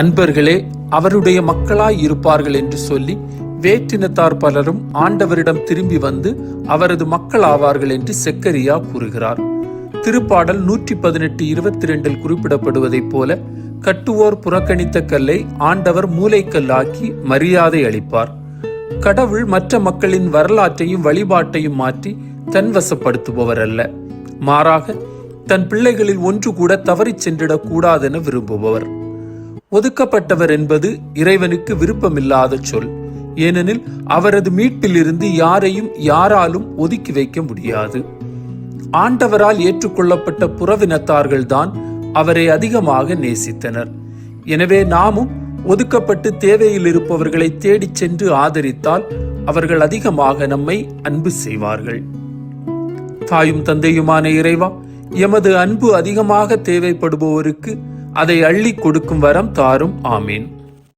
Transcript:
அன்பர்களே அவருடைய மக்களாய் இருப்பார்கள் என்று சொல்லி வேற்றினத்தார் பலரும் ஆண்டவரிடம் திரும்பி வந்து அவரது மக்கள் ஆவார்கள் என்று செக்கரியா கூறுகிறார். திருப்பாடல் நூற்றி பதினெட்டு இருபத்தி ரெண்டில் குறிப்பிடப்படுவதைப் போல கட்டுவோர் புறக்கணித்த கல்லை ஆண்டவர் மூளைக்கல்லாக்கி மரியாதை அளிப்பார். கடவுள் மற்ற மக்களின் வரலாற்றையும் வழிபாட்டையும் மாற்றி தன்வசப்படுத்துபவர் அல்ல மாறாக தன் பிள்ளைகளில் ஒன்று கூட தவறிச் சென்றிடக் கூடாதென விரும்புபவர். ஒதுக்கப்பட்டவர் என்பது இறைவனுக்கு விருப்பமில்லாத சொல். ஏனெனில் அவரது மீட்பிலிருந்து யாரையும் யாராலும் ஒதுக்கி வைக்க முடியாது. ஆண்டவரால் ஏற்றுக்கொள்ளப்பட்ட புறவினத்தார்கள்தான் அவரை அதிகமாக நேசித்தனர். எனவே நாமும் ஒதுக்கப்பட்டு தேவையில் இருப்பவர்களை தேடிச் சென்று ஆதரித்தால் அவர்கள் அதிகமாக நம்மை அன்பு செய்வார்கள். தாயும் தந்தையுமான இறைவா எமது அன்பு அதிகமாக தேவைப்படுபவருக்கு அதை அள்ளி கொடுக்கும் வரம் தாரும். ஆமீன்.